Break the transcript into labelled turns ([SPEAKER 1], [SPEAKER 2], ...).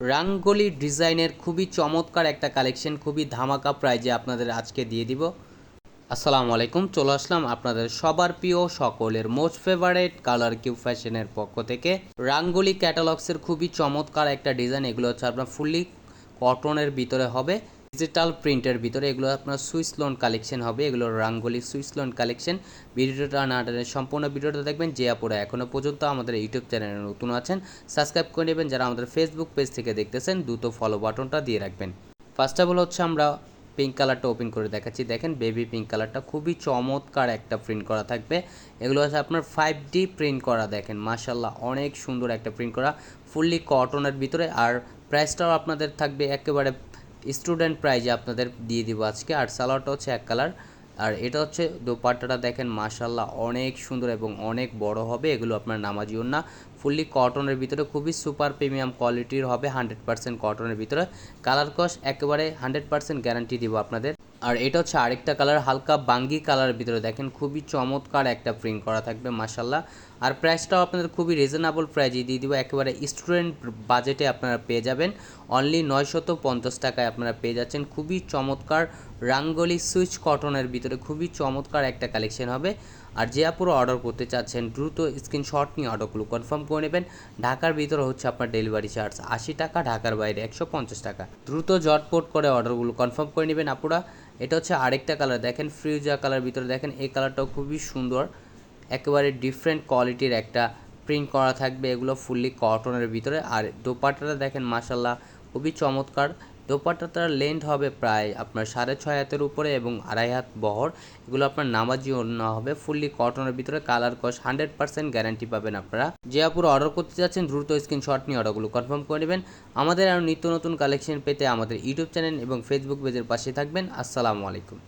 [SPEAKER 1] রাঙ্গলি ডিজাইনের খুবই চমৎকার একটা কালেকশন, খুবই ধামাকা প্রাইজে আপনাদের আজকে দিয়ে দিব। আসসালামু আলাইকুম, চলে আসলাম আপনাদের সবার প্রিয় সকলের মোস্ট ফেভারেট কালার কিউ ফ্যাশনের পক্ষ থেকে। রাঙ্গোলি ক্যাটালগসের খুবই চমৎকার একটা ডিজাইন এগুলো হচ্ছে আপনার ফুললি কটনের ভিতরে হবে। ডিজিটাল প্রিন্টের ভিতরে এগুলো আপনার সুইস লোন কালেকশন হবে, এগুলো রাঙ্গলি সুইস লোন কালেকশন ভিডিওটা না সম্পূর্ণ ভিডিওটা দেখবেন, যে আপুরা এখনও পর্যন্ত আমাদের ইউটিউব চ্যানেলে নতুন আছেন সাবস্ক্রাইব করে নেবেন। যারা আমাদের ফেসবুক পেজ থেকে দেখতেছেন, দ্রুত ফলো বাটনটা দিয়ে রাখবেন। ফার্স্ট অফ অল হচ্ছে আমরা পিঙ্ক কালারটা ওপেন করে দেখাচ্ছি। দেখেন বেবি পিঙ্ক কালারটা খুবই চমৎকার একটা প্রিন্ট করা থাকবে। এগুলো হচ্ছে আপনার ফাইভ ডি প্রিন্ট করা, দেখেন মাশাল্লাহ অনেক সুন্দর একটা প্রিন্ট করা। ফুললি কটনের ভিতরে, আর প্রাইসটাও আপনাদের থাকবে একেবারে স্টুডেন্ট প্রাইজে আপনাদের দিয়ে দিব আজকে। আর সালোয়ারটা হচ্ছে এক কালার। আর এটা হচ্ছে দোপাট্টাটা দেখেন মাশাল্লাহ অনেক সুন্দর এবং অনেক বড় হবে। এগুলো আপনার নামাজি না ফুললি কটনের ভিতরে খুবই সুপার প্রিমিয়াম কোয়ালিটির হবে হান্ড্রেড পার্সেন্ট কটনের ভিতরে। কালার কস একেবারে হান্ড্রেড পার্সেন্ট গ্যারান্টি দিব আপনাদের। আর এটা হচ্ছে আরেকটা কালার, হালকা বাঙ্গি কালারের ভিতরে। দেখেন খুবই চমৎকার একটা প্রিন্ট করা থাকবে মাশাল্লাহ আর প্রাইসটাও আপনাদের খুবই রিজনেবল প্রাইজে দিয়ে দিব, একেবারে স্টুডেন্ট বাজেটে আপনারা পেয়ে যাবেন। অনলি নয়শত পঞ্চাশ টাকায় আপনারা পেয়ে যাচ্ছেন। খুবই চমৎকার রাঙ্গলি সুইচ কটনের ভিতরে খুবই চমৎকার একটা কালেকশন হবে। আর যে আপুরো অর্ডার করতে চাচ্ছেন, দ্রুত স্ক্রিনশট নিয়ে অর্ডারগুলো কনফার্ম করে নেবেন। ঢাকার ভিতরে হচ্ছে আপনার ডেলিভারি চার্জ আশি টাকা, ঢাকার বাইরে একশো পঞ্চাশ টাকা। দ্রুত জটপট করে অর্ডারগুলো কনফার্ম করে নেবেন আপুরা। এটা হচ্ছে আরেকটা কালার দেখেন ফ্রিজা কালার ভিতরে, দেখেন এই কালারটাও খুবই সুন্দর। একেবারে ডিফারেন্ট কোয়ালিটির একটা প্রিন্ট করা থাকবে, এগুলো ফুললি কটনের ভিতরে। আর দোপাট্টাটা দেখেন মাসাল্লাহ খুবই চমৎকার। দোপাট্টাটার লেন্থ হবে প্রায় আপনার সাড়ে ছয় হাতের উপরে এবং আড়াই হাত বহর। এগুলো আপনার নামাজি অন্য হবে ফুললি কটনের ভিতরে কালার কস হান্ড্রেড পার্সেন্ট গ্যারান্টি পাবেন আপনারা। যে আপুরা অর্ডার করতে যাচ্ছেন, দ্রুত স্ক্রিনশট নিয়ে অর্ডারগুলো কনফার্ম করে নেবেন। আমাদের আরও নিত্য নতুন কালেকশন পেতে আমাদের ইউটিউব চ্যানেল এবং ফেসবুক পেজের পাশে থাকবেন। আসসালামু আলাইকুম।